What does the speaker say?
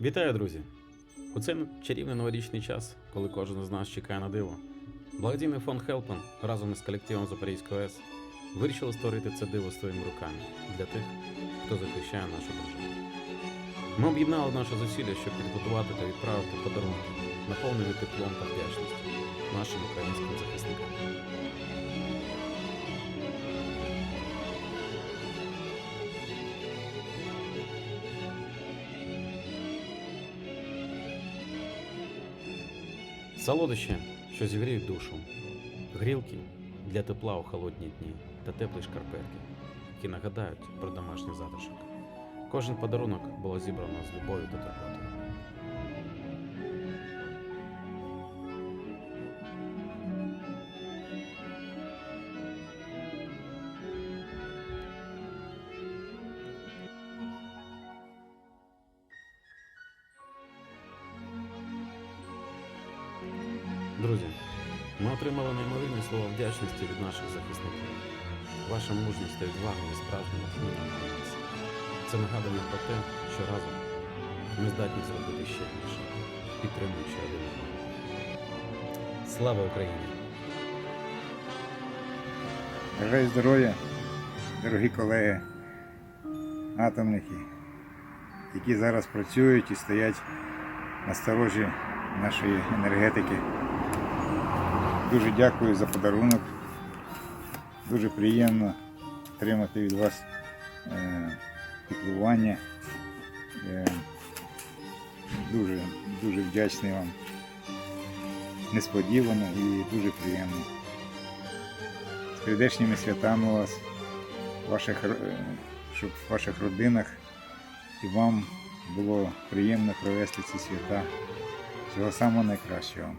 Вітаю, друзі! У цей чарівний новорічний час, коли кожен з нас чекає на диво, благодійний фонд Хелпен разом із колективом Запорізької ОС вирішили створити це диво своїми руками для тих, хто захищає нашу державу. Ми об'єднали наші зусилля, щоб підготувати та відправити подарунки, наповнені теплом та вдячністю нашим українським захисникам. Солодощі, що зігріють душу, грілки для тепла у холодні дні та теплі шкарпетки, які нагадають про домашній затишок. Кожен подарунок було зібрано з любов'ю та турботою. Друзі, ми отримали неймовірні слова вдячності від наших захисників. Ваша мужність та відвага є справжнім натхненням для нас. Це нагадування про те, що разом ми здатні зробити ще більше, підтримуючи один одного. Слава Україні! Бажаю здоров'я, дорогі колеги, атомники, які зараз працюють і стоять на сторожі нашої енергетики. Дуже дякую за подарунок. Дуже приємно отримати від вас е, піклування. Е, дуже, дуже вдячний вам. Несподівано і дуже приємно з прийдешніми святами вас, ваших, е, щоб в ваших родинах і вам було приємно провести ці свята. Всього самого найкращого.